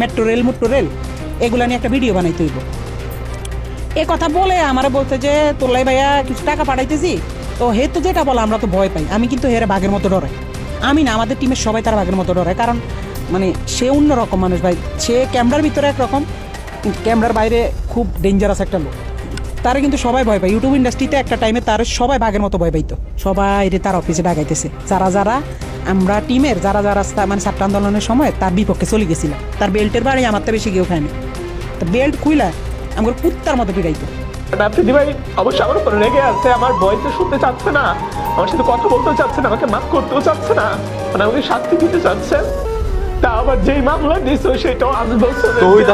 Metro rail metro rail, এগুলা নিয়ে একটা ভিডিও বানাইতে হইব এ কথা বলে আমার বলতে যে তোলাই ভাইয়া কিছু টাকা পাঠাইতেছি? তো হে তো যেটা বলে আমরা তো ভয় পাই। আমি কিন্তু হেরে বাঘের মতো ডরাই। আমি না, আমাদের টিমের সবাই তার বাঘের মতো ডরায়। কারণ মানে সে অন্যরকম মানুষ ভাই। সে ক্যামেরার ভিতরে একরকম ক্যামেরার বাইরে খুব ডেঞ্জারাস একটা লোক। তারা কিন্তু সবাই ভয় পায়। ইউটিউব ইন্ডাস্ট্রিতে একটা টাইমে তার সবাই বাঘের মতো ভয় পাইতো। সবাই রে তার অফিসে ডাকাইতেছে যারা যারা আমরা টিমের যারা যারা মানে ছাত্র আন্দোলনের সময় তার বিপক্ষে চলে গেছিলাম। তার বেল্টের বাড়ি আমার তো বেশি কেউ খায়নি। তো বেল্ট খুইলা আমার কুত্তার মতো পিড়াইতো নাফিদি ভাই অবশ্য আমার উপর রেগে আছে, আমার ভয়েসে শুনতে চাচ্ছে না। আমার সাথে কথা বলতেও চাচ্ছে না, আমাকে মাফ করতেও চাচ্ছে না। মানে আমাকে শাস্তি দিতে চাচ্ছেন। তা আবার যেই মামলা দিয়েছে সেটাও আজ বছর তৌহিদ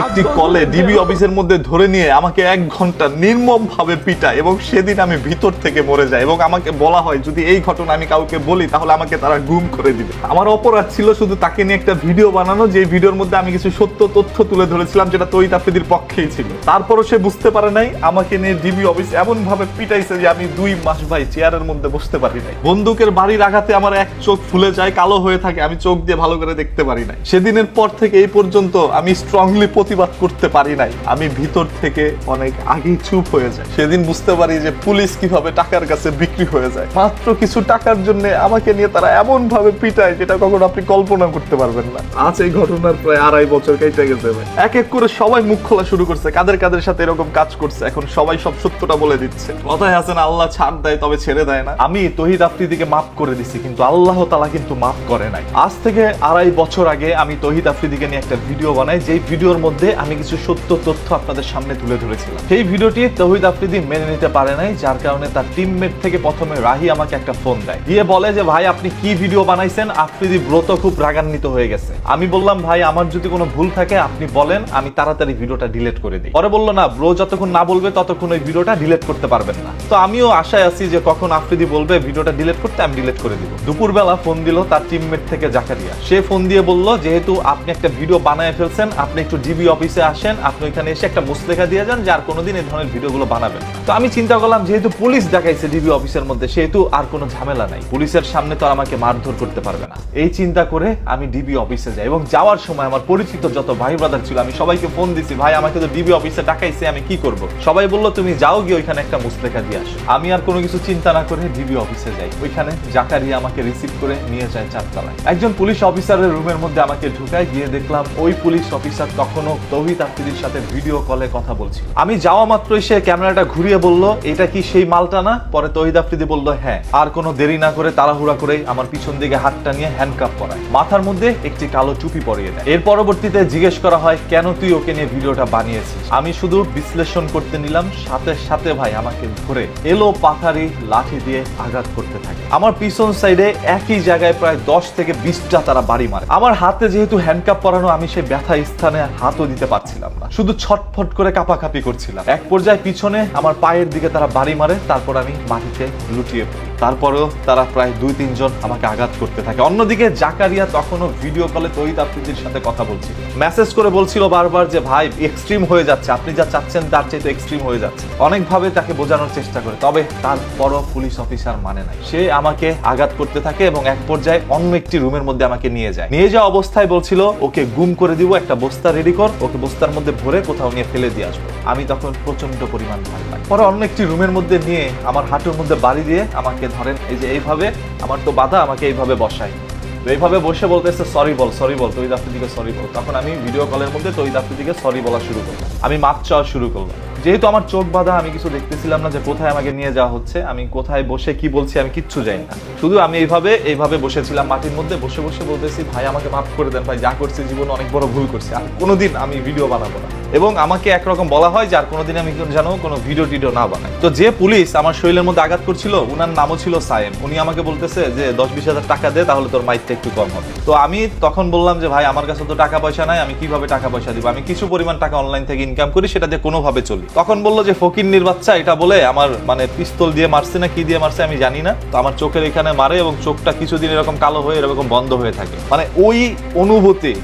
একটি কলে ডিবি অফিসের মধ্যে ধরে নিয়ে আমাকে এক ঘণ্টা নির্মম ভাবে পিটায় এবং সেদিন আমি ভিতর থেকে মরে যাই এবং আমাকে বলা হয় যদি এই ঘটনা আমি কাউকে বলি তাহলে আমাকে তারা গুম করে দিবে। আমার অপরাধ ছিল শুধু তাকে নিয়ে একটা ভিডিও বানানো যে ভিডিওর মধ্যে আমি কিছু সত্য তথ্য তুলে ধরেছিলাম যেটা তৌহিদ আফ্রিদির পক্ষেই ছিল। তারপরও সে বুঝতে পারে নাই আমাকে নিয়ে ডিবি অফিস এমন ভাবে পিটাইছে যে আমি দুই মাস ভাই চেয়ারের মধ্যে বসতে পারি নাই। বন্দুকের বাড়ির আঘাতে আমার এক চোখ ফুলে যায় কালো হয়ে থাকে আমি চোখ দিয়ে ভালো করে দেখতে পারি নাই। সেদিনের পর থেকে এই পর্যন্ত আমি স্ট্রংলি প্রতিবাদ করতে পারি নাই। আমি ভিতর থেকে অনেক আগেই চুপ হয়ে যায় সেদিন বুঝতে পারি যে পুলিশ কীভাবে টাকার কাছে বিক্রি হয়ে যায়। মাত্র কিছু টাকার জন্য আমাকে নিয়ে তারা এমন ভাবে পিটায় যেটা কখনো আপনি কল্পনা করতে পারবেন না। আজ এই ঘটনার প্রায় আড়াই বছর কেটে গেছে। এক এক করে সবাই মুখ খোলা শুরু করছে। কাদের কাদের সাথে এরকম কাজ করছে? এখন সবাই সব সত্যটা বলে দিচ্ছে। কথায় আছেন আল্লাহ ছাড় দেয় তবে ছেড়ে দেয় না। আমি তহিদ আফ্রিদিকে মাফ করে দিছি, কিন্তু আল্লাহ তালা কিন্তু মাফ করে নাই। আজ থেকে আড়াই বছর আগে আমি তহিদ আফ্রিদিকে নিয়ে একটা ভিডিও বানাই, যেই ভিডিওর মধ্যে আমি কিছু সত্য তথ্য আপনাদের সামনে তুলে ধরেছিলাম। সেই ভিডিওটি তহিদ আফ্রিদি মেনে নিতে পারে নাই, যার কারণে তার টিমমেট থেকে প্রথমে রাহি আমাকে একটা ফোন দেয়। দিয়ে বলে যে, ভাই, আপনি কি ভিডিও বানাইছেন? আফ্রিদি ব্রত খুব রাগান্বিত হয়ে গেছে। আমি বললাম, ভাই, আমার যদি কোনো ভুল থাকে, আপনি বলেন, আমি তাড়াতাড়ি ভিডিওটা ডিলিট করে দিই। পরে বলল, না ব্রো যতক্ষণ না বলবে, ততক্ষণ ওই ভিডিওটা ডিলিট করতে পারবেন না। তো আমিও আশায় আছি যে, কখন আফ্রিদি বলবে, ভিডিওটা ডিলিট করতে, আমি ডিলিট করে দিব। দুপুরবেলা ফোন দিল তার টিমমেট থেকে জাকারিয়া। সে ফোন দিয়ে বলল, যেহেতু আপনি একটা ভিডিও বানায় ফেলছেন, আপনি একটু ডিবি অফিসে আসেন, আপনি ওইখানে এসে একটা মুসলেখা দিয়ে যান যে আর কোনোদিন এই ধরনের ভিডিওগুলো বানাবেন তো আমি চিন্তা করলাম, যেহেতু পুলিশ দেখাইছে ডিবি অফিসের মধ্যে, সেহেতু আর কোনো ঝামেলা নাই। পুলিশের সামনে তো আর আমাকে মারধর করতে পারবে না। এই চিন্তা করে আমি ডিবি অফিসে যাই এবং যাওয়ার সময় আমার পরিচিত যত ভাই ব্রাদার ছিল, আমি সবাইকে ফোন দিছি, ভাই, আমাকে তো ডিবি অফিসে ডাকাইছে, আমি কি করব? সবাই বলল, তুমি যাও গিয়ে ওইখানে একটা মুসলেখা দিয়ে আসো। আমি আর কোনো কিছু চিন্তা না করে ডিবি অফিসে যাই। ওইখানে জাকারিয়া আমাকে রিসিভ করে নিয়ে যায় চারতলায় একজন পুলিশ অফিসারের রুমের মধ্যে আমাকে ঢুকায় গিয়ে দেখলাম ওই পুলিশ অফিসার তখনও তৌহিদ আফ্রিদির সাথে ভিডিও কলে কথা বলছিল। আমি যাওয়া মাত্রই সে ক্যামেরাটা ঘুরিয়ে বলল, এটা কি সেই মালটা না? পরে তৌহিদ আফ্রিদি বলল হ্যাঁ। আর কোনো দেরি না করে তাড়াহুড়া করে আমার পিছন দিকে হাতটা নিয়ে হ্যান্ডকাপ করায় মাথার মধ্যে একটি কালো টুপি পরিয়ে দেয়। এর পরবর্তীতে জিজ্ঞেস করা হয়, কেন তুই ওকে নিয়ে ভিডিওটা বানিয়েছিস? আমি শুধু বিশ্লেষণ করতে নিলাম, সাথে সাথে ভাই আমাকে ধরে এলো পাথারি লাঠি দিয়ে আঘাত করতে থাকে। আমার পিছন সাইডে একই জায়গায় প্রায় দশ থেকে বিশটা তারা বাড়ি মারে আমার হাতে যেহেতু হ্যান্ডকাপ পরানো, আমি সেই ব্যথা স্থানে হাতও দিতে পারছিলাম না। শুধু ছটফট করে কাপাকাপি করছিলাম। এক পর্যায়ে পিছনে আমার পায়ের দিকে তারা বাড়ি মারে, তারপর আমি মাটিতে লুটিয়ে পড়ি। তারপরেও তারা প্রায় দুই তিনজন আমাকে আঘাত করতে থাকে। অন্যদিকে জাকারিয়া তখনও ভিডিও কলে তহিদ আফ্রিদির সাথে কথা বলছিল। মেসেজ করে বলছিল বারবার যে, ভাই এক্সট্রিম হয়ে যাচ্ছে। আপনি যা চাচ্ছেন, তার চাইতে এক্সট্রিম হয়ে যাচ্ছে। অনেকভাবে তাকে বোঝানোর চেষ্টা করে। তবে তারপরও পুলিশ অফিসার মানে নাই। সে আমাকে আঘাত করতে থাকে এবং এক পর্যায়ে অন্য একটি রুমের মধ্যে আমাকে নিয়ে যায়। নিয়ে যাওয়া অবস্থায় বলছিল, ওকে গুম করে দিব, একটা বস্তা রেডি কর, ওকে বস্তার মধ্যে ভরে কোথাও নিয়ে ফেলে দিয়ে আসব। আমি তখন প্রচণ্ড পরিমাণ ভয় পাই। পরে অন্য একটি রুমের মধ্যে নিয়ে আমার হাঁটুর মধ্যে বাড়ি দিয়ে আমাকে ধরেন, এই যে এইভাবে, আমার তো বাধা, আমাকে এইভাবে বসায় তো এইভাবে বসে বলতেছে সরি বল সরি বল তৈদ আফ্রিদিকে সরি বল। তখন আমি ভিডিও কলের মধ্যে তৈদ আফ্রিদিকে সরি বলা শুরু করলাম। আমি মাপ চাওয়া শুরু করলাম। যেহেতু আমার চোখ বাঁধা, আমি কিছু দেখতেছিলাম না যে কোথায় আমাকে নিয়ে যাওয়া হচ্ছে, আমি কোথায় বসে কি বলছি আমি কিচ্ছু যাই না। শুধু আমি এইভাবে এইভাবে বসেছিলাম মাটির মধ্যে, বসে বসে বলতেছি, ভাই, আমাকে মাফ করে দেন, ভাই, যা করছি জীবনে অনেক বড় ভুল করছি, আর কোনোদিন আমি ভিডিও বানাবো না। এবং আমাকে একরকম বলা হয় যে আর কোনোদিন আমি যেন কোনো ভিডিও টিডিও না বানাই। তো যে পুলিশ আমার শরীরের মধ্যে আঘাত করছিল, উনার নামও ছিল সায়েম। উনি আমাকে বলতেছে যে, দশ বিশ হাজার টাকা দে, তাহলে তোর মাইকটা একটু কম হবে। তো আমি তখন বললাম যে, ভাই, আমার কাছে তো টাকা পয়সা নাই, আমি কীভাবে টাকা পয়সা দিব? আমি কিছু পরিমাণ টাকা অনলাইন থেকে ইনকাম করি, সেটা দিয়ে কোনোভাবে চলি। তখন বলল যে, ফকির বাচ্চা এটা বলে আমার মানে পিস্তল দিয়ে মারছে না, কি দিয়ে মারছে আমি জানি না। তো আমার চোখের এখানে মারে এবং চোখটা কিছুদিন এরকম কালো হয়ে, এরকম বন্ধ হয়ে থাকে। মানে ওই অনুভূতি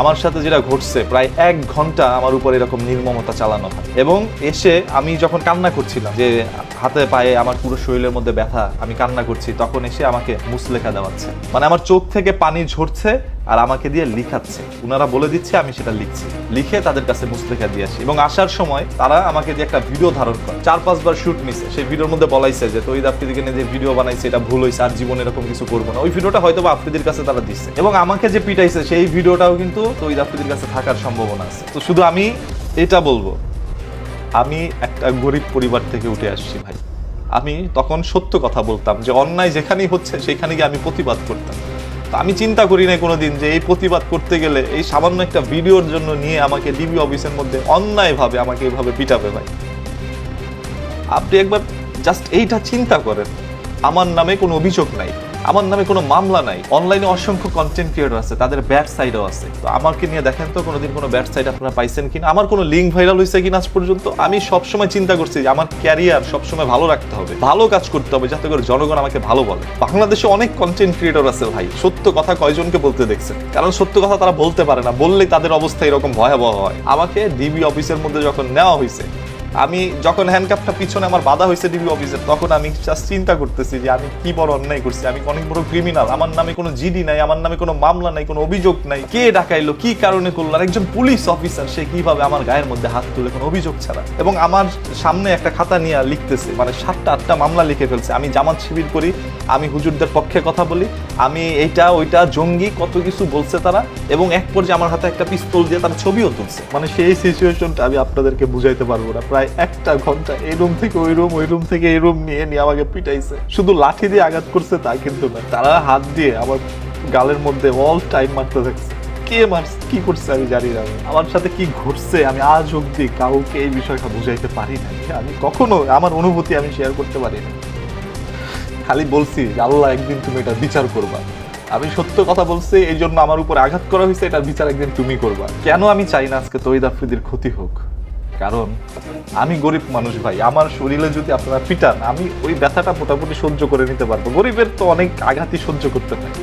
আমার সাথে যেটা ঘটছে, প্রায় এক ঘণ্টা আমার উপর এরকম নির্মমতা চালানো হয়। এবং এসে আমি যখন কান্না করছিলাম যে হাতে পায়ে আমার পুরো শরীরের মধ্যে ব্যথা, আমি কান্না করছি, তখন এসে আমাকে মুসলেখা দেওয়াচ্ছে। মানে আমার চোখ থেকে পানি ঝরছে আর আমাকে দিয়ে লিখাচ্ছে। ওনারা বলে দিচ্ছে, আমি সেটা লিখছি। লিখে তাদের কাছে মুস্তেখা দিয়ে আসি। এবং আসার সময় তারা আমাকে দিয়ে একটা ভিডিও ধারণ করে, চার পাঁচবার শুট নিছে। সেই ভিডিওর মধ্যে বলাইছে যে তৈদ আফ্রিদিকে নিয়ে যে ভিডিও বানাইছে, এটা ভুল হয়েছে আর জীবনে এরকম কিছু করব না। ওই ভিডিওটা হয়তো বা আফ্রিদির কাছে তারা দিচ্ছে এবং আমাকে যে পিটাইছে, সেই ভিডিওটাও কিন্তু তৈদ আফ্রিদির কাছে থাকার সম্ভাবনা আছে। তো শুধু আমি এটা বলব। আমি একটা গরিব পরিবার থেকে উঠে আসছি ভাই। আমি তখন সত্য কথা বলতাম যে, অন্যায় যেখানেই হচ্ছে, সেখানে গিয়ে আমি প্রতিবাদ করতাম। আমি চিন্তা করি না কোনোদিন যে এই প্রতিবাদ করতে গেলে এই সামান্য একটা ভিডিওর জন্য নিয়ে আমাকে ডিবি অফিসের মধ্যে অন্যায়ভাবে আমাকে এভাবে পিটাবে ভাই। আপনি একবার জাস্ট এইটা চিন্তা করেন। আমার নামে কোনো অভিযোগ নাই। আমার নামে কোনো মামলা নাই। অনলাইনে অসংখ্য কন্টেন্ট ক্রিয়েটর আছে, তাদের ব্যাড সাইডও আছে। তো আমাকে নিয়ে দেখেন তো, কোনোদিন কোনো ব্যাড সাইড আপনারা পাইছেন কিনা? আমার কোনো লিঙ্ক ভাইরাল হয়েছে কিনা আজ পর্যন্ত? আমি সবসময় চিন্তা করছি যে আমার ক্যারিয়ার সবসময় ভালো রাখতে হবে, ভালো কাজ করতে হবে, যাতে করে জনগণ আমাকে ভালো বলে। বাংলাদেশে অনেক কন্টেন্ট ক্রিয়েটর আছে ভাই, সত্য কথা কয়জনকে বলতে দেখছেন? কারণ সত্য কথা তারা বলতে পারে না, বললেই তাদের অবস্থা এরকম ভয়াবহ হয়। আমাকে ডিবি অফিসের মধ্যে যখন নেওয়া হয়েছে আমি যখন হ্যান্ডকাপটা পিছনে আমার বাধা হয়েছে ডিবি অফিসে তখন আমি জাস্ট চিন্তা করতেছি যে আমি কি বড় অন্যায় করছি। আমি অনেক বড় ক্রিমিনাল আমার নামে কোনো জিডি নাই, আমার নামে কোনো মামলা নাই, কোনো অভিযোগ নাই। কে ডাকাইলো কি কারণে করল, আর একজন পুলিশ অফিসার সে কীভাবে আমার গায়ের মধ্যে হাত তুলে কোনো অভিযোগ ছাড়া? এবং আমার সামনে একটা খাতা নিয়ে লিখতেছে মানে সাতটা, আটটা মামলা লিখে ফেলছে। আমি জামাত শিবির করি, আমি হুজুরদের পক্ষে কথা বলি আমি এইটা, ওইটা, জঙ্গি, কত কিছু বলছে তারা, এবং এক পর্যায়ে আমার হাতে একটা পিস্তল দিয়ে তারা ছবিও তুলছে। মানে সেই সিচুয়েশনটা আমি আপনাদেরকে বুঝাইতে পারব না। প্রায় একটা ঘণ্টা এই রুম থেকে ওই রুম ওই রুম থেকে এই রুম নিয়ে নিয়ে আমাকে পিটাইছে। শুধু লাঠি দিয়ে আঘাত করছে তা কিন্তু না। তারা হাত দিয়ে আমার গালের মধ্যে অল টাইম মারতে থাকছে। কে মারছে, কি করছে আমি জানি না। আমার সাথে কি ঘটছে আমি আজ অব্দি কাউকে এই বিষয়টা বুঝাইতে পারি না আমি কখনো আমার অনুভূতি আমি শেয়ার করতে পারি না খালি বলছি যে আল্লাহ একদিন তুমি এটা বিচার করবা। আমি সত্য কথা বলছি এই জন্য আমার উপর আঘাত করা হয়েছে, এটার বিচার একদিন তুমি করবা। কেন আমি চাই না আজকে তৈদ আফ্রিদির ক্ষতি হোক? কারণ আমি গরিব মানুষ ভাই, আমার শরীরে যদি আপনারা পিটান আমি ওই ব্যথাটা মোটামুটি সহ্য করে নিতে পারব। গরিবের তো অনেক আঘাতই সহ্য করতে হয়।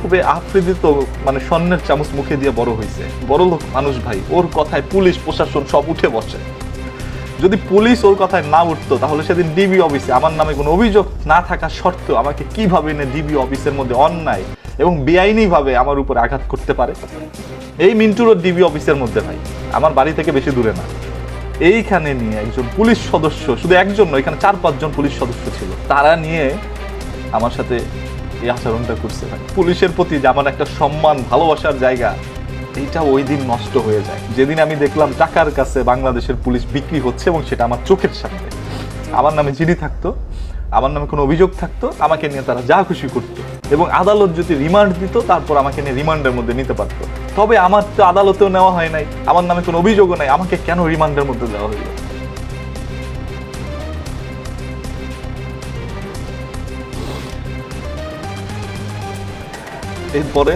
তবে আফ্রিদি তো মানে স্বর্ণের চামচ মুখে দিয়ে বড় হয়েছে। বড় লোক মানুষ ভাই, ওর কথায় পুলিশ, প্রশাসন সব উঠে বসে। যদি পুলিশ ওর কথায় না উঠতো, তাহলে সেদিন ডিবি অফিসে আমার নামে কোনো অভিযোগ না থাকা সত্ত্বেও আমাকে কীভাবে এনে ডিবি অফিসের মধ্যে অন্যায় এবং বেআইনিভাবে আমার উপর আঘাত করতে পারে? এই মিন্টুরও ডিবি অফিসের মধ্যে ভাই। আমার বাড়ি থেকে বেশি দূরে না। এইখানে নিয়ে একজন পুলিশ সদস্য, শুধু একজন নয়, এখানে চার, পাঁচজন পুলিশ সদস্য ছিল। তারা নিয়ে আমার সাথে এই আচরণটা করছে পুলিশের প্রতি যে আমার একটা সম্মান, ভালোবাসার জায়গা এইটা ওই দিন নষ্ট হয়ে যায়। যেদিন আমি দেখলাম টাকার কাছে বাংলাদেশের পুলিশ বিক্রি হচ্ছে এবং সেটা আমার চোখের সামনে। আমার নামে জিডি থাকতো, আমার নামে কোনো অভিযোগ থাকতো, আমাকে নিয়ে তারা যা খুশি করতো এবং আদালত যদি রিমান্ড দিত, তারপর আমাকে নিয়ে রিমান্ডের মধ্যে নিতে পারতো। তবে আমার তো আদালতেও নেওয়া হয় নাই, আমার নামে কোনো অভিযোগও নাই, আমাকে কেন রিমান্ডের মধ্যে দেওয়া হইল এরপরে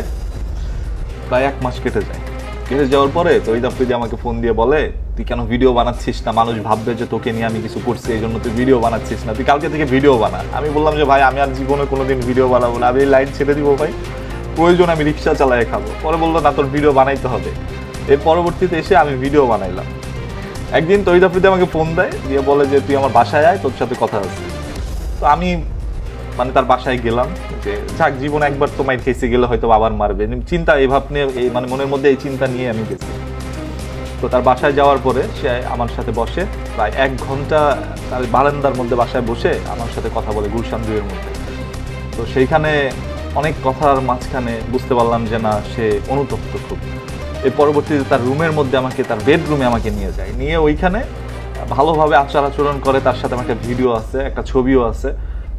প্রায় এক মাস কেটে যায়। কেটে যাওয়ার পরে তৈদ আফ্রিদি আমাকে ফোন দিয়ে বলে, তুই কেন ভিডিও বানাচ্ছিস না? মানুষ ভাববে যে তোকে নিয়ে আমি কিছু করছি এই জন্য তুই ভিডিও বানাচ্ছিস না। তুই কালকে থেকে ভিডিও বানা। আমি বললাম যে, ভাই, আমি আর জীবনে কোনোদিন ভিডিও বানাবো না। আমি এই লাইন ছেড়ে দিব ভাই। প্রয়োজন আমি রিক্সা চালায় খাব। পরে বলল, না, তোর ভিডিও বানাইতে হবে। এর পরবর্তীতে এসে আমি ভিডিও বানাইলাম। একদিন তৈদ আফ্রিদি আমাকে ফোন দেয়, দিয়ে বলে যে, তুই আমার বাসায় আয়, তোর সাথে কথা আছে। তো আমি মানে তার বাসায় গেলাম, যে যাক, জীবন একবার তোমায় খেয়েছে গেলে হয়তো আবার মারবে। চিন্তা, এই ভাব নিয়ে মানে মনের মধ্যে এই চিন্তা নিয়ে আমি গেছি। তো তার বাসায় যাওয়ার পরে সে আমার সাথে বসে, প্রায় এক ঘণ্টা তার বারান্দার মধ্যে বাসায় বসে আমার সাথে কথা বলে গুলশান দুইয়ের মধ্যে। তো সেইখানে অনেক কথার মাঝখানে বুঝতে পারলাম যে না, সে অনুতপ্ত খুব। এর পরবর্তীতে তার রুমের মধ্যে আমাকে, তার বেডরুমে আমাকে নিয়ে যায়। নিয়ে ওইখানে ভালোভাবে আচার আচরণ করে, তার সাথে আমার একটা ভিডিও আছে, একটা ছবিও আছে।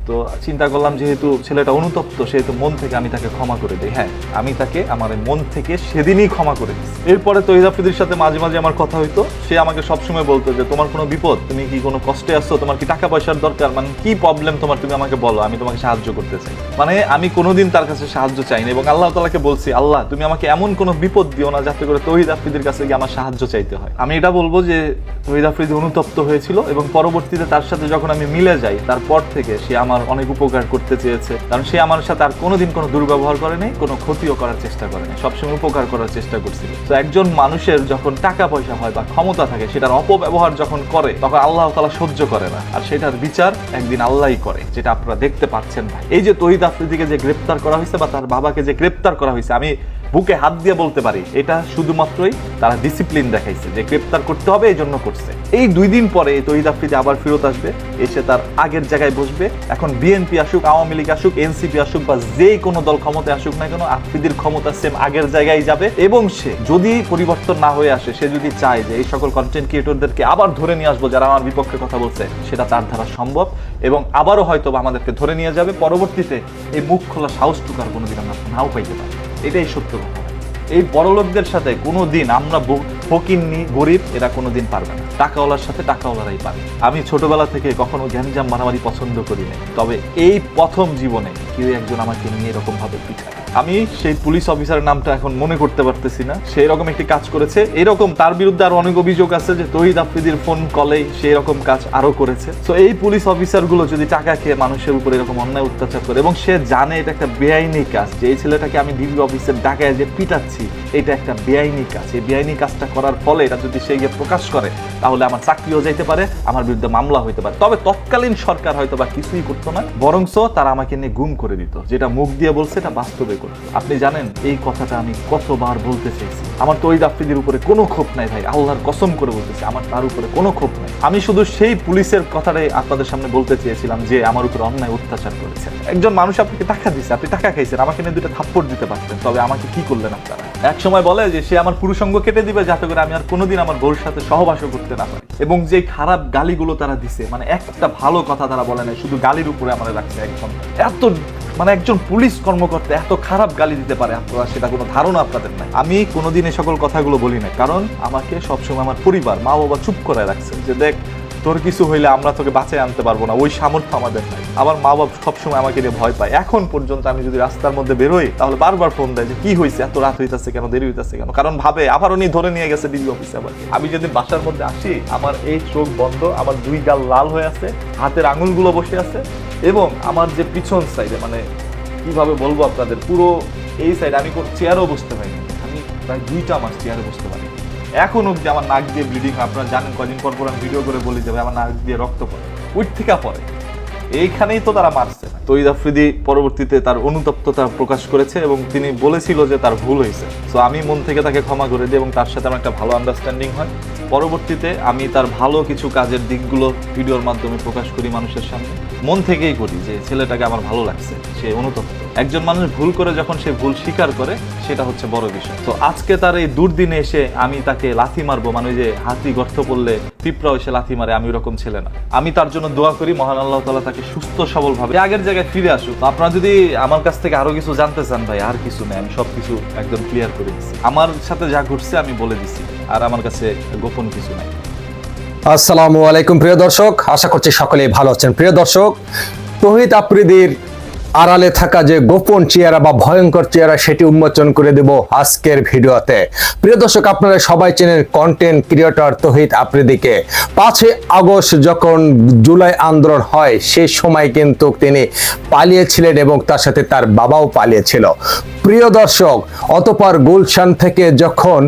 তো চিন্তা করলাম যেহেতু ছেলেটা অনুতপ্ত, সেহেতু মন থেকে আমি তাকে ক্ষমা করে দিই। হ্যাঁ আমি তাকে, আমার মন থেকে সেদিনই ক্ষমা করে দিই। এরপরে তহিদ আফ্রিদির সাথে মাঝে মাঝে আমার কথা হইতো। সে আমাকে সবসময় বলতো যে, তোমার কোনো বিপদ? তুমি কি কোনো কষ্টে আসছো তোমার কি টাকা পয়সার দরকার? মানে কি প্রবলেম তোমার? তুমি আমাকে বলো, আমি তোমাকে সাহায্য করতে চাই। মানে আমি কোনোদিন তার কাছে সাহায্য চাইনি এবং আল্লাহ তালাকে বলছি, আল্লাহ, তুমি আমাকে এমন কোনো বিপদ দিও না যাতে করে তহিদ আফ্রিদির কাছে গিয়ে আমার সাহায্য চাইতে হয়। আমি এটা বলব যে, তহিদ আফ্রিদি অনুতপ্ত হয়েছিল এবং পরবর্তীতে তার সাথে যখন আমি মিলে যাই, তারপর থেকে সে আমার অনেক উপকার করতে চেয়েছে। কারণ সে আমার সাথে আর কোনোদিন কোনো দুর্ব্যবহার করে নাই, কোনো ক্ষতিও করার চেষ্টা করে নাই। সবসময় উপকার করার চেষ্টা করছিল। তো একজন মানুষের যখন টাকা পয়সা হয় বা ক্ষমতা থাকে, সেটার অপব্যবহার যখন করে, তখন আল্লাহ তালা সহ্য করে না। আর সেটার বিচার একদিন আল্লাহই করে, যেটা আপনারা দেখতে পাচ্ছেন না। এই যে তহিদ আফ্রিদিকে যে গ্রেপ্তার করা হয়েছে বা তার বাবাকে যে গ্রেপ্তার করা হয়েছে, আমি বুকে হাত দিয়ে বলতে পারি, এটা শুধুমাত্রই তারা ডিসিপ্লিন দেখাইছে যে গ্রেপ্তার করতে হবে এই জন্য করছে। এই দুই দিন পরে তহিদ আফ্রিদি আবার ফেরত আসবে, এসে তার আগের জায়গায় বসবে। এখন বিএনপি আসুক, আওয়ামী লীগ আসুক এনসিপি আসুক বা যে কোনো দল ক্ষমতায় আসুক না কেন, আফ্রিদির ক্ষমতা সেম আগের জায়গায় যাবে। এবং সে যদি পরিবর্তন না হয়ে আসে, সে যদি চায় যে এই সকল কন্টেন্ট ক্রিয়েটরদেরকে আবার ধরে নিয়ে আসব, যারা আমার বিপক্ষে কথা বলছে, সেটা তার দ্বারা সম্ভব। এবং আবারও হয়তো আমাদেরকে ধরে নিয়ে যাবে। পরবর্তীতে এই মুখ খোলা সাহসটুকু আর কোনোদিন আমরা নাও পাইতে পারি। এটাই সত্য। এই বড়লোকদের সাথে কোনো দিন আমরা ফকিননি, গরিব, এরা কোনো দিন পারবে না। টাকাওয়ালার সাথে টাকাওয়ালারাই পারে আমি ছোটবেলা থেকে কখনো গ্যাঞ্জাম মারামারি পছন্দ করি না তবে এই প্রথম জীবনে কেউ একজন আমাকে নিয়ে এরকমভাবে পিঠায় আমি সেই পুলিশ অফিসারের নামটা এখন মনে করতে পারতেছি না। সেই রকম একটি কাজ করেছে। এরকম তার বিরুদ্ধে আরও অনেক অভিযোগ আছে যে তহিদ আফ্রিদির ফোন কলেই সেই রকম কাজ আরও করেছে। তো এই পুলিশ অফিসারগুলো যদি টাকা খেয়ে মানুষের উপর এরকম অন্যায় অত্যাচার করে এবং সে জানে এটা একটা বেআইনি কাজ, যে এই ছেলেটাকে আমি ডিবি অফিসের ডাকায় যে পিটাচ্ছি, এটা একটা বেআইনি কাজ। এই বেআইনি কাজটা করার ফলে এটা যদি সে গিয়ে প্রকাশ করে, তাহলে আমার চাকরিও যাইতে পারে, আমার বিরুদ্ধে মামলা হইতে পারে। তবে তৎকালীন সরকার হয়তো বা কিছুই করতো না, বরংস তারা আমাকে নিয়ে গুম করে দিত, যেটা মুখ দিয়ে বলছে, এটা বাস্তবে আপনি জানেন, এই কথাটা আমি কতবার বলতে চেয়েছি। আমার তো ওই আফ্রিদির উপরে কোনো ক্ষোভ নাই ভাই, আল্লাহর কসম করে বলতেছি, আমার তার উপরে কোনো ক্ষোভ নাই। আমি শুধু সেই পুলিশের কথাটাই আপনাদের সামনে বলতে চেয়েছিলাম যে আমার উপরে অন্যায় অত্যাচার করেছে একজন মানুষ আপনাকে টাকা দিয়েছে আপনি টাকা খাইছেন, আমাকে নিয়ে দুটো থাপ্পড় দিতে পারতেন, তবে আমাকে কি করলেন আপনারা? এক সময় বলে যে সে আমার পুরুষঙ্গ কেটে দিবে, যাতে করে আমি আর কোনোদিন আমার বউর সাথে সহবাসও করতে না পারি। এবং যে খারাপ গালিগুলো তারা দিছে মানে একটা ভালো কথা তারা বলে নাই, শুধু গালির উপরে আমার রাখছে একজন এত মানে একজন পুলিশ কর্মকর্তা এত খারাপ গালি দিতে পারে আপনারা, সেটা কোনো ধারণা আপনাদের নাই। আমি কোনোদিন এই সকল কথাগুলো বলি না কারণ আমাকে সবসময় আমার পরিবার মা বাবা চুপ করে রাখছে যে দেখ তোর কিছু হইলে আমরা তোকে বাঁচায় আনতে পারব না, ওই সামর্থ্য আমাদের নাই। আমার মা বাবা সবসময় আমাকে নিয়ে ভয় পায়। এখন পর্যন্ত আমি যদি রাস্তার মধ্যে বেরোই, তাহলে বারবার ফোন দেয় যে, কি হয়েছে এত রাত হইতেছে কেন? দেরি হইতেছে কেন? কারণ ভাবে আবার উনি ধরে নিয়ে গেছে ডিবি অফিসে আবার। আমি যদি বাসার মধ্যে আসি, আমার এই চোখ বন্ধ, আমার দুই গাল লাল হয়ে আছে, হাতের আঙুলগুলো বসে আছে এবং আমার যে পিছন সাইডে মানে কীভাবে বলব আপনাদের, পুরো এই সাইড আমি চেয়ারও বসতে পারি আমি প্রায় দুইটা মাস চেয়ারে বসতে পারি এখন অব্দি আমার নাক দিয়ে ব্লিডিং হয় আপনারা জানেন কদিন পর পর আমি ভিডিও করে বলি যাবে আমার নাক দিয়ে রক্ত পড়ে। উইট থেকে পড়ে। এইখানেই তো তারা মারছে। তৈদ আফ্রিদি পরবর্তীতে তার অনুতপ্ততা প্রকাশ করেছে এবং তিনি বলেছিল যে তার ভুল হয়েছে। তো আমি মন থেকে তাকে ক্ষমা করে দিই এবং তার সাথে আমার একটা ভালো আন্ডারস্ট্যান্ডিং হয়। পরবর্তীতে আমি তার ভালো কিছু কাজের দিকগুলো ভিডিওর মাধ্যমে প্রকাশ করি মানুষের সামনে। মন থেকেই করি যে ছেলেটাকে আমার ভালো লাগছে, সে অনুতপ্ত। একজন মানুষ ভুল করে যখন সে ভুল স্বীকার করে, সেটা হচ্ছে বড় বিষয়। তো আজকে তার এই দুর্দিনে এসে আমি তাকে লাথি মারবো মানে যে হাতি গর্ত পড়লে পিঁপড়া এসে লাথি মারে, আমি ওরকম ছেলে না। আমি তার জন্য দোয়া করি, মহান আল্লাহ তালা তাকে সুস্থ সবল ভাবে আগের জায়গায় ফিরে আসুক। আপনারা যদি আমার কাছ থেকে আরও কিছু জানতে চান, ভাই, আর কিছু নেই, আমি সবকিছু একদম ক্লিয়ার করে দিচ্ছি। আমার সাথে যা ঘটছে আমি বলে দিচ্ছি, আর আমার কাছে গোপন কিছু নাই। আসসালামু আলাইকুম, প্রিয় দর্শক। আশা করছি সকলেই ভালো আছেন। প্রিয় দর্শক, তহিদ আফ্রিদির আড়ালে থাকা যে গোপন চেহারা বা ভয়ঙ্কর চেহারা সেটি উন্মোচন করে দেব আজকের ভিডিওতে। প্রিয় দর্শক, আপনারা সবাই চেনেন কন্টেন্ট ক্রিয়েটর তহিদ আফ্রিদিকে। পাঁচই আগস্ট যখন জুলাই আন্দোলন হয় সেই সময় কিন্তু তিনি পালিয়েছিলেন এবং তার সাথে তার বাবাও পালিয়েছিল। প্রিয় দর্শক, অতপর গুলশান থেকে যখন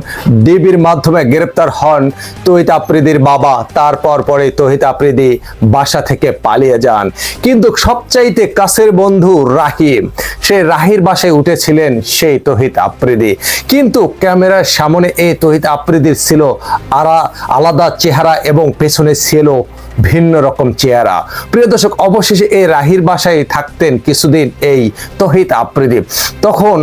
ডিবির মাধ্যমে গ্রেপ্তার হন তহিদ আফ্রিদির বাবা, তারপর পরে তহিদ আফ্রিদি বাসা থেকে পালিয়ে যান। কিন্তু সবচাইতে কাছের বন্ধু রাহিম। সেই রাহির বাসায় উঠেছিলেন সেই তহিদ আফ্রিদি কিন্তু ক্যামেরার সামনে এই তহিদ আফ্রিদির ছিল আলাদা চেহারা এবং পেছনে ছিল ভিন্ন রকম চেহারা। প্রিয় দর্শক, অবশেষে এই রাহির বাসায় থাকতেন কিছুদিন এই তহিত আফ্রিদি তখন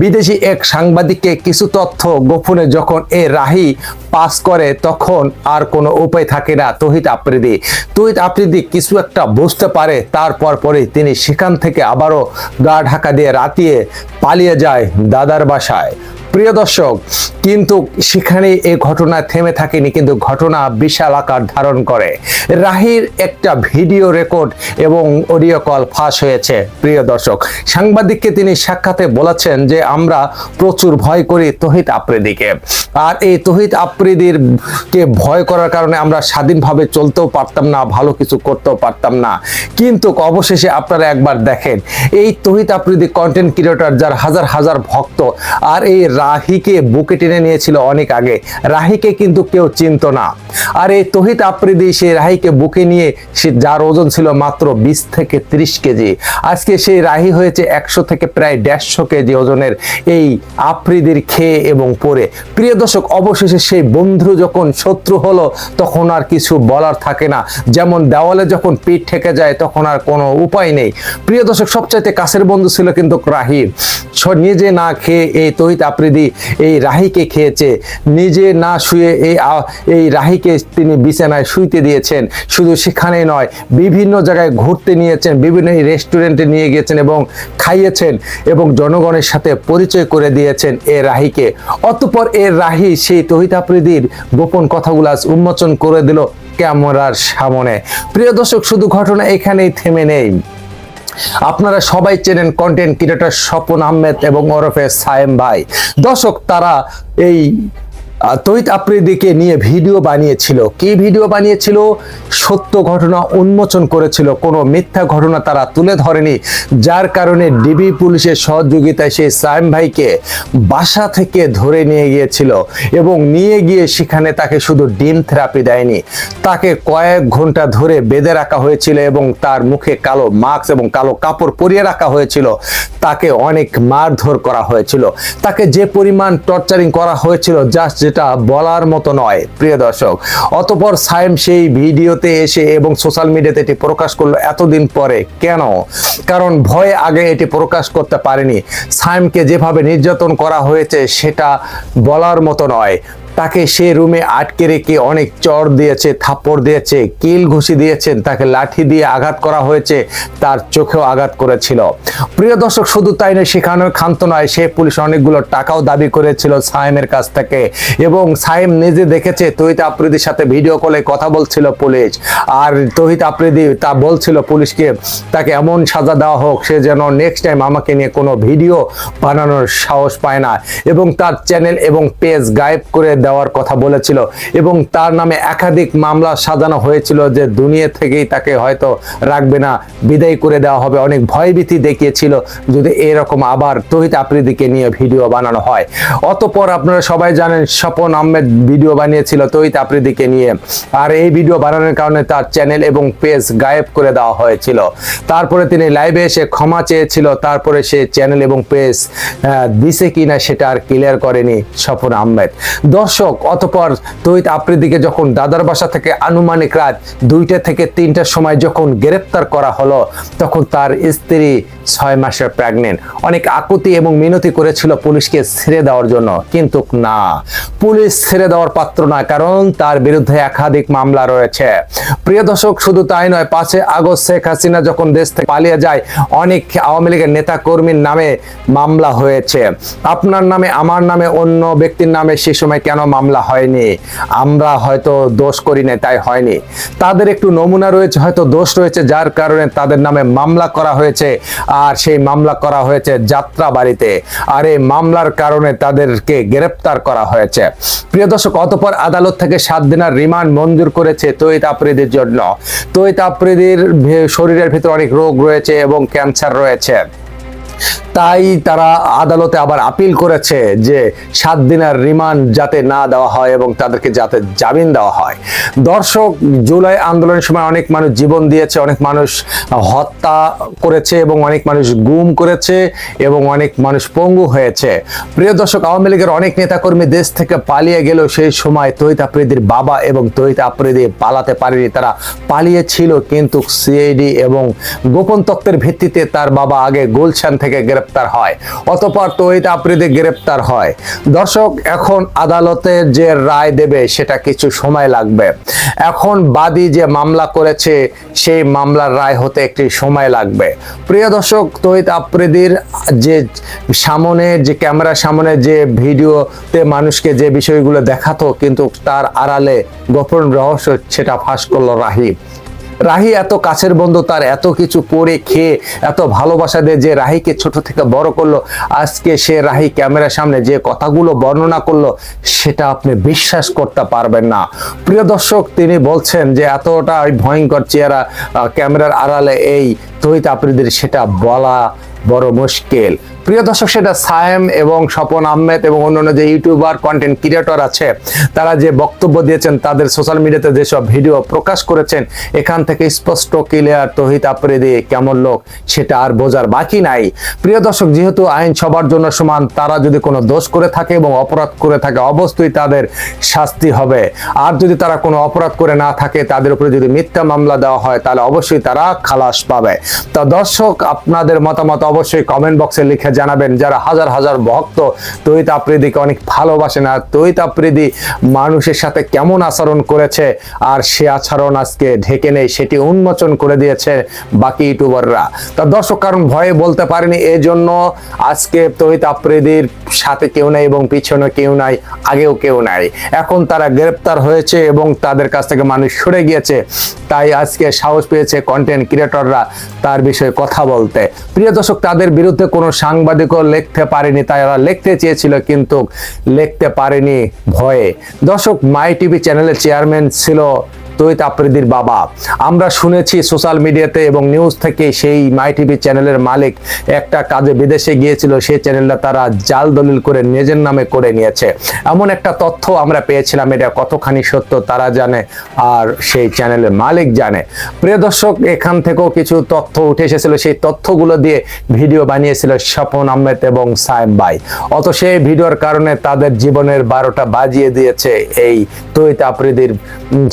বিদেশি এক সাংবাদিককে কিছু তথ্য গোপনে যখন এই রাহি পাস করে, তখন আর কোনো উপায় থাকে না তহিত আফ্রিদি তহিদ আফ্রিদি কিছু একটা বুঝতে পারে, তারপর পরে তিনি সেখান থেকে আবারও গা ঢাকা দিয়ে রাতিয়ে পালিয়ে যায় দাদার বাসায়। প্রিয় দর্শক, কিন্তু সেখানে এ ঘটনা থেমে থাকেনি, কিন্তু ঘটনা বিশাল আকার ধারণ করে। রাহির একটা ভিডিও রেকর্ড এবং অডিও কল ফাঁস হয়েছে, প্রিয় দর্শক। সাংবাদিককে তিনি সাক্ষাতে বলেছেন যে, আমরা প্রচুর ভয় করি তহিদ আফ্রিদিকে আর এই তহিদ আফ্রিদির কে ভয় করার কারণে আমরা স্বাধীনভাবে চলতেও পারতাম না, ভালো কিছু করতেও পারতাম না। কিন্তু অবশেষে আপনারা একবার দেখেন, এই তহিদ আফ্রিদি কন্টেন্ট ক্রিয়েটর যার হাজার হাজার ভক্ত, আর এই রাহিকে বুকে টেনে নিয়েছিল অনেক আগে। রাহিকে কিন্তু কেউ চিনত না। আর এই তহিত আফ্রিদি সেই রাহিকে বুকে নিয়ে সে যার ওজন ছিল মাত্র বিশ থেকে ত্রিশ কেজি। আজকে সেই রাহি হয়েছে একশো থেকে প্রায় দেড়শো কেজি ওজনের এই আফ্রিদির খেয়ে এবং পরে। প্রিয় দর্শক, অবশেষে সেই বন্ধু যখন শত্রু হলো, তখন আর কিছু বলার থাকে না। যেমন দেওয়ালে যখন পিঠ ঠেকে যায়, তখন আর কোনো উপায় নেই। প্রিয় দর্শক, সবচাইতে কাছের বন্ধু ছিল কিন্তু রাহি। নিজে না খেয়ে এই তহিত আফ্রিদি এই রাহিকে খেয়েছে। নিজে না শুয়ে এই এই রাহিকে তিনি বিছানায় শুইতে দিয়েছেন। শুধু সেখানেই নয়, বিভিন্ন জায়গায় ঘুরতে নিয়েছেন, বিভিন্ন রেস্টুরেন্টে নিয়ে গিয়েছেন এবং খাইয়েছেন এবং জনগণের সাথে পরিচয় করে দিয়েছেন এ রাহিকে। অতঃপর এ রাহি সেই তহিত আফ্রিদির গোপন কথাগুলো উন্মোচন করে দিল ক্যামেরার সামনে। প্রিয় দর্শক, শুধু ঘটনা এখানেই থেমে নেই। আপনারা সবাই চেনেন কন্টেন্ট ক্রিয়েটর স্বপন আহমেদ এবং ওরফে সায়েম ভাই। দর্শক তারা এই আহ, তহিত আফ্রিদিকে নিয়ে ভিডিও বানিয়েছিল। কি ভিডিও বানিয়েছিল? সত্য ঘটনা উন্মোচন করেছিল। কোনো মিথ্যা ঘটনা তারা তুলে ধরেনি। যার কারণে ডিবি পুলিশের সহযোগিতায় সেই সায়েম ভাইকে বাসা থেকে ধরে নিয়ে গিয়েছিল এবং নিয়ে গিয়ে সেখানে তাকে শুধু ডিম থেরাপি দেয়নি। তাকে কয়েক ঘণ্টা ধরে বেঁধে রাখা হয়েছিল এবং তার মুখে কালো মাস্ক এবং কালো কাপড় পরিয়ে রাখা হয়েছিল। তাকে অনেক মারধর করা হয়েছিল। তাকে যে পরিমাণ টর্চারিং করা হয়েছিল জাস্ট যেটা বলার মতো নয়, প্রিয় দর্শক। অতপর সায়েম সেই ভিডিওতে এসে এবং সোশ্যাল মিডিয়াতে এটি প্রকাশ করল এতদিন পরে। কেন? কারণ ভয়ে আগে এটি প্রকাশ করতে পারেনি। সায়েমকে যেভাবে নির্যাতন করা হয়েছে সেটা বলার মতো নয়। তাকে সে রুমে আটকে রেখে অনেক চর দিয়েছে, থাপ্পড় দিয়েছে, কিল ঘুষি দিয়েছেন, তাকে লাঠি দিয়ে আঘাত করা হয়েছে, তার চোখেও আঘাত করেছিল। প্রিয় দর্শক, শুধু তাই নয়, সেখানেও ক্ষান্ত নয়, সে পুলিশ অনেকগুলো টাকাও দাবি করেছিল সাইমের কাছ থেকে। এবং সাইম নিজে দেখেছে, তহিত আফ্রিদির সাথে ভিডিও কলে কথা বলছিল পুলিশ। আর তহিত আফ্রিদি তা বলছিল পুলিশকে, তাকে এমন সাজা দেওয়া হোক, সে যেন নেক্সট টাইম আমাকে নিয়ে কোনো ভিডিও বানানোর সাহস পায় না। এবং তার চ্যানেল এবং পেজ গায়েব করে দেওয়ার কথা বলেছিল এবং তার নামে একাধিক মামলা সাজানো হয়েছিল যে দুনিয়া থেকেই তাকে হয়তো রাখবে না, বিদায় করে দেওয়া হবে। অনেক ভয়ভীতি দেখিয়েছিল যদি এরকম আবার তহিত আফ্রিদিকে নিয়ে ভিডিও বানানো হয়। অতপর আপনারা সবাই জানেন, স্বপন আহমেদ ভিডিও বানিয়েছিল তহিত আফ্রিদিকে নিয়ে। আর এই ভিডিও বানানোর কারণে তার চ্যানেল এবং পেজ গায়েব করে দেওয়া হয়েছিল। তারপরে তিনি লাইভে এসে ক্ষমা চেয়েছিল, তারপরে সে চ্যানেল এবং পেজ দিছে কিনা সেটা আর ক্লিয়ার করেনি স্বপন আহমেদ। দর্শক অতপর তহিত আফ্রিদিকে যখন দাদার বাসা থেকে আনুমানিক রাত দুইটা থেকে তিনটার সময় যখন গ্রেপ্তার করা হলো, তখন তার স্ত্রী ছয় মাসের প্রেগনেন্ট অনেক আকুতি এবং মিনতি করেছিল পুলিশকে ছেড়ে দেওয়ার জন্য। কিন্তু না, পুলিশ ছেড়ে দেওয়ার পাত্র নয় কারণ তার বিরুদ্ধে একাধিক মামলা রয়েছে। প্রিয় দর্শক, শুধু তাই নয় পাঁচে আগস্ট শেখ হাসিনা যখন দেশ থেকে পালিয়ে যায়, অনেক আওয়ামী লীগের নেতা কর্মীর নামে মামলা হয়েছে। আপনার নামে, আমার নামে, অন্য ব্যক্তির নামে সে সময় কেন মামলা হয়নি, আমরা হয়তো দোষ করি না তাই হয়নি। তাদের একটু নমুনা রয়েছে, হয়তো দোষ রয়েছে, যার কারণে তাদের নামে মামলা করা হয়েছে, আর সেই মামলা করা হয়েছে যাত্রা বাড়িতে। আর এই মামলার কারণে তাদেরকে গ্রেপ্তার করা হয়েছে। প্রিয় দর্শক, অতপর আদালত থেকে সাত দিনের রিমান্ড মঞ্জুর করেছে তৈত আফ্রিদির জন্য। তৈত আফ্রিদির শরীরের ভিতরে অনেক রোগ রয়েছে এবং ক্যান্সার রয়েছে। তাই তারা আদালতে আবার আপিল করেছে যে সাত দিনের রিমান্ড যাতে না দেওয়া হয় এবং তাদেরকে যাতে জামিন দেওয়া হয়। দর্শক, জুলাই আন্দোলনের সময় অনেক মানুষ জীবন দিয়েছে, অনেক মানুষ হত্যা করেছে এবং অনেক মানুষ গুম করেছে এবং অনেক মানুষ পঙ্গু হয়েছে। প্রিয় দর্শক, আওয়ামী লীগের অনেক নেতাকর্মী দেশ থেকে পালিয়ে গেলেও সেই সময় তহিত আফ্রিদির বাবা এবং তহিত আফ্রিদি পালাতে পারেনি, তারা পালিয়েছিল। কিন্তু সিআইডি এবং গোপন তত্ত্বের ভিত্তিতে তার বাবা আগে গুলশান থেকে গ্রেপ্তার হয়। অতপর তহিত আফ্রিদি গ্রেপ্তার হয়। দর্শক, এখন আদালতে যে রায় দেবে, সেটা কিছু সময় লাগবে। এখন বাদী যে মামলা করেছে, সেই মামলার রায় হতে একটি সময় লাগবে। প্রিয় দর্শক তহিত আফ্রিদির যে সামনে, যে ক্যামেরার সামনে যে ভিডিওতে মানুষকে যে বিষয়গুলো দেখাতো, কিন্তু তার আড়ালে গোপন রহস্য, সেটা ফাঁস করল রাহিব। রাহি এত কাছের বন্ধু, তার এত কিছু পরে খেয়ে, এত ভালোবাসা দিয়ে যে রাহিকে ছোট থেকে বড় করল। আজকে সে রাহি ক্যামেরার সামনে যে কথাগুলো বর্ণনা করল, সেটা আপনি বিশ্বাস করতে পারবেন না। প্রিয় দর্শক, তিনি বলছেন যে এতটা ওই ভয়ঙ্কর চেহারা ক্যামেরার আড়ালে এই তহিত আফ্রিদির, সেটা বলা বড় মুশকিল। প্রিয় দর্শক, সেটা সায়েম এবং স্বপন আহমেদ এবং অন্যান্য যে ইউটিউবার কন্টেন্ট ক্রিয়েটর আছে, তারা যে বক্তব্য দিয়েছেন, তাদের সোশ্যাল মিডিয়াতে যেসব ভিডিও প্রকাশ করেছেন, এখান থেকে স্পষ্ট ক্লিয়ার তহিত আফ্রিদি কেমন লোক, সেটা আর বোঝার বাকি নাই। প্রিয় দর্শক, যেহেতু আইন সবার জন্য সমান, তারা যদি কোনো দোষ করে থাকে এবং অপরাধ করে থাকে, অবশ্যই তাদের শাস্তি হবে। আর যদি তারা কোনো অপরাধ করে না থাকে, তাদের উপরে যদি মিথ্যা মামলা দেওয়া হয়, তাহলে অবশ্যই তারা খালাস পাবে। তো দর্শক, আপনাদের মতামত অবশ্যই কমেন্ট বক্সে লিখে জানাবেন, যারা হাজার হাজার ভক্ত, তৈত আফ্রিদিকে অনেক ভালোবাসেন আর তৈত আফ্রিদি মানুষের সাথে কেমন আচরণ করেছে আর সে আচরণ আজকে ঢেকে নেই, সেটি উন্মোচন করে দিয়েছে বাকি ইউটিউবাররা। তা দর্শক কারণ ভয়ে বলতে পারেনি এই জন্য আজকে তহিত আফ্রিদির সাথে কেউ নাই এবং পিছনে কেউ নাই, আগেও কেউ নাই। এখন তারা গ্রেপ্তার হয়েছে এবং তাদের কাছ থেকে মানুষ সরে গিয়েছে, তাই আজকে সাহস পেয়েছে কন্টেন্ট ক্রিয়েটররা তার বিষয়ে কথা বলতে। প্রিয় দর্শক, তাদের বিরুদ্ধে কোনো সাংবাদিকও লিখতে পারেনি তারা লিখতে চেয়েছিল কিন্তু লিখতে পারেনি ভয়ে। দর্শক মাই টিভি চ্যানেলের চেয়ারম্যান ছিল তৈত আফ্রিদির বাবা। আমরা শুনেছি সোশ্যাল মিডিয়াতে এবং নিউজ থেকে সেই মাই টিভি চ্যানেলের মালিক একটা কাজে বিদেশে গিয়েছিল, সেই চ্যানেলটা তারা জাল দলিল করে নিজের নামে করে নিয়েছে। এমন একটা তথ্য আমরা পেয়েছিলাম, এটা কতখানি সত্য তারা জানে আর সেই চ্যানেলের মালিক জানে। প্রিয় দর্শক, এখান থেকেও কিছু তথ্য উঠে এসেছিল, সেই তথ্যগুলো দিয়ে ভিডিও বানিয়েছিল স্বপন আহমেদ এবং সায়েম ভাই। অত সেই ভিডিওর কারণে তাদের জীবনের বারোটা বাজিয়ে দিয়েছে এই তৈত আফ্রিদির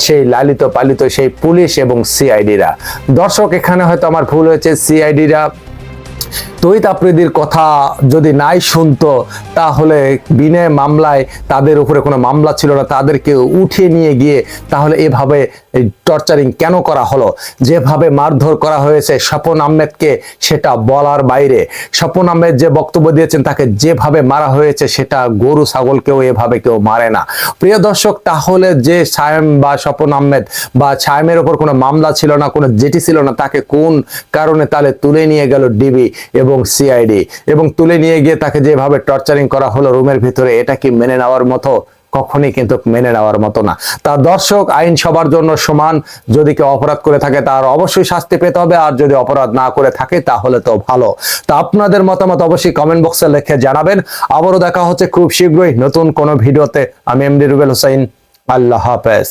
সেই লালিত পালিত সেই পুলিশ এবং সিআইডিরা দর্শক এখানে হয়তো আমার ভুল হয়েছে। সিআইডিরা তহিত আফ্রিদির কথা যদি নাই শুনতো, তাহলে বিনা মামলায় তাদের উপরে কোনো মামলা ছিল না, তাদেরকে উঠিয়ে নিয়ে গিয়ে তাহলে এভাবে টর্চারিং কেন করা হলো? যেভাবে মারধর করা হয়েছে স্বপন আহমেদকে, সেটা বলার বাইরে। স্বপন আহমেদ যে বক্তব্য দিয়েছেন, তাকে যেভাবে মারা হয়েছে, সেটা গরু ছাগলকেও এভাবে কেউ মারে না। প্রিয় দর্শক, তাহলে যে সায়েম বা স্বপন আহমেদ বা সায়েমের ওপর কোনো মামলা ছিল না, কোনো জেটি ছিল না, তাকে কোন কারণে তাহলে তুলে নিয়ে গেল ডিবি এবং সিআইডি এবং তুলে নিয়ে গিয়ে তাকে যেভাবে টর্চারিং করা হলো রুমের ভিতরে, এটা কি মেনে নেওয়ার মতো? কখনই কিন্তু মেনে নেওয়ার মতো না। তা দর্শক, আইন সবার জন্য সমান। যদি কেউ অপরাধ করে থাকে, তার অবশ্যই শাস্তি পেতে হবে। আর যদি অপরাধ না করে থাকে, তাহলে তো ভালো। তা আপনাদের মতামত অবশ্যই কমেন্ট বক্সে লিখে জানাবেন। আবারও দেখা হচ্ছে খুব শীঘ্রই নতুন কোনো ভিডিওতে। আমি এমডি রুবেল হোসাইন আল্লাহ হাফেজ।